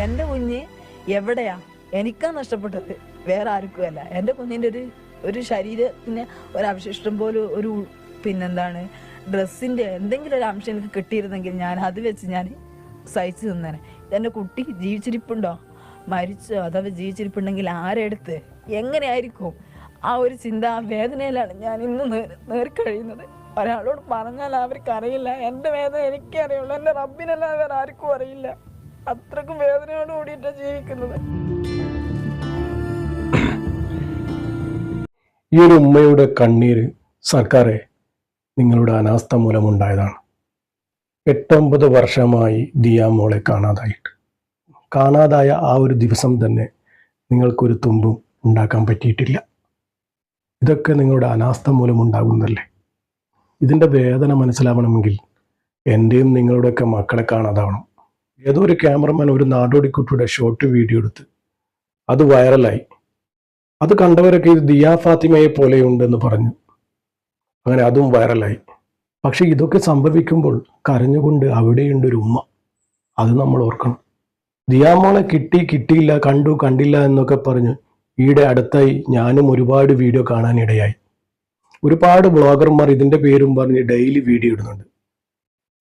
എന്റെ കുഞ്ഞ് എവിടെയാ? എനിക്കാ നഷ്ടപ്പെട്ടത്. വേറെ ആർക്കും അല്ല. എന്റെ കുഞ്ഞിന്റെ ഒരു ഒരു ശരീരത്തിന് അവശിഷ്ടം പോലെ ഒരു പിന്നെന്താണ്? ഡ്രസ്സിന്റെ എന്തെങ്കിലും ഒരു അംശം എനിക്ക് കിട്ടിയിരുന്നെങ്കിൽ ഞാൻ അത് വെച്ച് ഞാൻ സഹിച്ചു നിന്നേനെ. എന്റെ കുട്ടി ജീവിച്ചിരിപ്പുണ്ടോ? മരിച്ചോ അഥവാ ജീവിച്ചിരിപ്പുണ്ടെങ്കിൽ ആരെടുത്ത്? എങ്ങനെയായിരിക്കും? ആ ഒരു ചിന്ത ആ വേദനയിലാണ് ഞാൻ ഇന്ന് നേർ- നേർക്കഴിയുന്നത് ഒരാളോട് പറഞ്ഞാൽ അവർക്ക് അറിയില്ല. എന്റെ വേദന എനിക്കറിയുള്ളൂ എന്റെ റബ്ബിനല്ലാതെ വേറെ ആർക്കും അറിയില്ല. അത്രക്കും വേദനയോട് കൂടിയിട്ടാണ് ജീവിക്കുന്നത്. ഈ ഒരു ഉമ്മയുടെ കണ്ണീര് സർക്കാരെ നിങ്ങളുടെ അനാസ്ഥ മൂലമുണ്ടായതാണ്. എട്ടൊമ്പത് വർഷമായി ദിയ മോളെ കാണാതായിട്ട്. കാണാതായ ആ ഒരു ദിവസം തന്നെ നിങ്ങൾക്കൊരു തുമ്പും ഉണ്ടാക്കാൻ പറ്റിയിട്ടില്ല. ഇതൊക്കെ നിങ്ങളുടെ അനാസ്ഥ മൂലമുണ്ടാകുന്നതല്ലേ? ഇതിന്റെ വേദന മനസ്സിലാവണമെങ്കിൽ എന്റെയും നിങ്ങളുടെയൊക്കെ മക്കളെ കാണാതാവണം. ഏതോ ഒരു ക്യാമറമാൻ ഒരു നാടോടിക്കുട്ടിയുടെ ഷോർട്ട് വീഡിയോ എടുത്ത് അത് വൈറലായി അത് കണ്ടവരൊക്കെ ഇത് ദിയാ ഫാത്തിമയെ പോലെയുണ്ടെന്ന് പറഞ്ഞു. അങ്ങനെ അതും വൈറലായി പക്ഷെ ഇതൊക്കെ സംഭവിക്കുമ്പോൾ കരഞ്ഞുകൊണ്ട് അവിടെയുണ്ട് ഒരു ഉമ്മ. അത് നമ്മൾ ഓർക്കണം. ദിയാമോളെ കിട്ടി കിട്ടിയില്ല കണ്ടു കണ്ടില്ല എന്നൊക്കെ പറഞ്ഞ് ഈയിടെ അടുത്തായി ഞാനും ഒരുപാട് വീഡിയോ കാണാനിടയായി. ഒരുപാട് ബ്ലോഗർമാർ ഇതിന്റെ പേരും പറഞ്ഞ് ഡെയിലി വീഡിയോ ഇടുന്നുണ്ട്.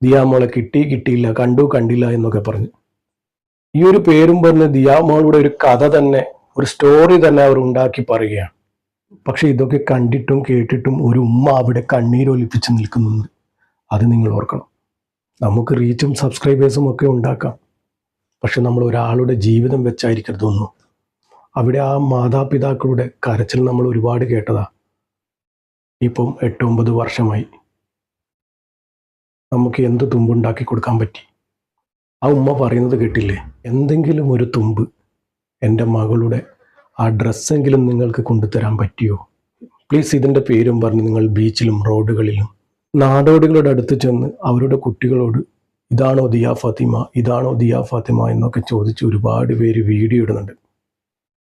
ദിയാമോളെ കിട്ടി കിട്ടിയില്ല കണ്ടു കണ്ടില്ല എന്നൊക്കെ പറഞ്ഞു. ഈ ഒരു പേരും പറഞ്ഞ് ദിയാമോളുടെ ഒരു കഥ തന്നെ ഒരു സ്റ്റോറി തന്നെ അവർ ഉണ്ടാക്കി പറയുകയാണ്. പക്ഷെ ഇതൊക്കെ കണ്ടിട്ടും കേട്ടിട്ടും ഒരു ഉമ്മ അവിടെ കണ്ണീരൊലിപ്പിച്ച് നിൽക്കുന്നുണ്ട്. അത് നിങ്ങൾ ഓർക്കണം. നമുക്ക് റീച്ചും സബ്സ്ക്രൈബേഴ്സും ഒക്കെ ഉണ്ടാക്കാം. പക്ഷെ നമ്മൾ ഒരാളുടെ ജീവിതം വെച്ചായിരിക്കരുതൊന്നും. അവിടെ ആ മാതാപിതാക്കളുടെ കരച്ചിൽ നമ്മൾ ഒരുപാട് കേട്ടതാ. ഇപ്പം എട്ടൊമ്പത് വർഷമായി. നമുക്ക് എന്ത് തുമ്പുണ്ടാക്കി കൊടുക്കാൻ പറ്റി? ആ ഉമ്മ പറയുന്നത് കേട്ടില്ലേ? എന്തെങ്കിലും ഒരു തുമ്പ് എന്റെ മകളുടെ ആ ഡ്രസ്സെങ്കിലും നിങ്ങൾക്ക് കൊണ്ടുതരാൻ പറ്റിയോ? പ്ലീസ് ഇതിന്റെ പേരും പറഞ്ഞ് നിങ്ങൾ ബീച്ചിലും റോഡുകളിലും നാടോടികളുടെ അടുത്ത് ചെന്ന് അവരുടെ കുട്ടികളോട് ഇതാണോ ദിയാ ഫാത്തിമ ഇതാണോ ദിയാ ഫാത്തിമ എന്നൊക്കെ ചോദിച്ച് ഒരുപാട് പേര് വീഡിയോ ഇടുന്നുണ്ട്.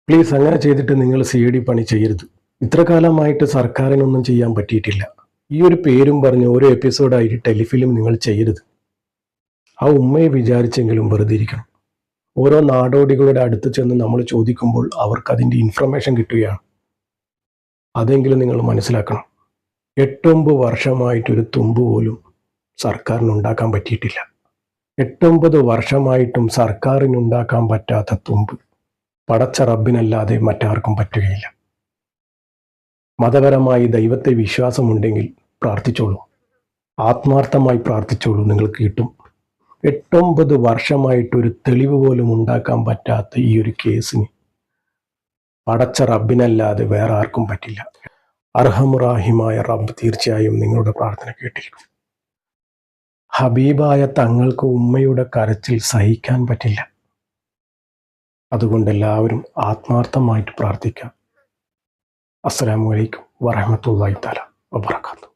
പ്ലീസ് അങ്ങനെ ചെയ്തിട്ട് നിങ്ങൾ സി ഡി പണി ചെയ്യരുത്. ഇത്ര കാലമായിട്ട് സർക്കാരിനൊന്നും ചെയ്യാൻ പറ്റിയിട്ടില്ല. ഈ ഒരു പേരും പറഞ്ഞ് ഓരോ എപ്പിസോഡായിട്ട് ടെലിഫിലിം നിങ്ങൾ ചെയ്യരുത്. ആ ഉമ്മയെ വിചാരിച്ചെങ്കിലും വെറുതെ ഇരിക്കണം. ഓരോ നാടോടികളുടെ അടുത്ത് ചെന്ന് നമ്മൾ ചോദിക്കുമ്പോൾ അവർക്ക് അതിന്റെ ഇൻഫർമേഷൻ കിട്ടുകയാണ്. അതെങ്കിലും നിങ്ങൾ മനസ്സിലാക്കണം. എട്ടൊമ്പത് വർഷമായിട്ടൊരു തുമ്പ് പോലും സർക്കാരിന് ഉണ്ടാക്കാൻ പറ്റിയിട്ടില്ല. എട്ടൊമ്പത് വർഷമായിട്ടും സർക്കാരിന് ഉണ്ടാക്കാൻ പറ്റാത്ത തുമ്പ് പടച്ച റബ്ബിനല്ലാതെ മറ്റാർക്കും പറ്റുകയില്ല. മതപരമായി ദൈവത്തെ വിശ്വാസമുണ്ടെങ്കിൽ പ്രാർത്ഥിച്ചോളൂ. ആത്മാർത്ഥമായി പ്രാർത്ഥിച്ചോളൂ. നിങ്ങൾക്ക് കിട്ടും. എട്ടൊമ്പത് വർഷമായിട്ട് ഒരു തെളിവ് പോലും ഉണ്ടാക്കാൻ പറ്റാത്ത ഈ ഒരു കേസിന് പടച്ച റബ്ബിനല്ലാതെ വേറെ ആർക്കും പറ്റില്ല. അർഹമുറാഹിമായ റബ്ബ് തീർച്ചയായും നിങ്ങളുടെ പ്രാർത്ഥന കേട്ടിരിക്കും. ഹബീബായ തങ്ങൾക്ക് ഉമ്മയുടെ കരച്ചിൽ സഹിക്കാൻ പറ്റില്ല. അതുകൊണ്ട് എല്ലാവരും ആത്മാർത്ഥമായിട്ട് പ്രാർത്ഥിക്കാം. അസ്സലാമു അലൈക്കും വറഹമത്തല്ലാഹി തആല വബറകാതുഹു.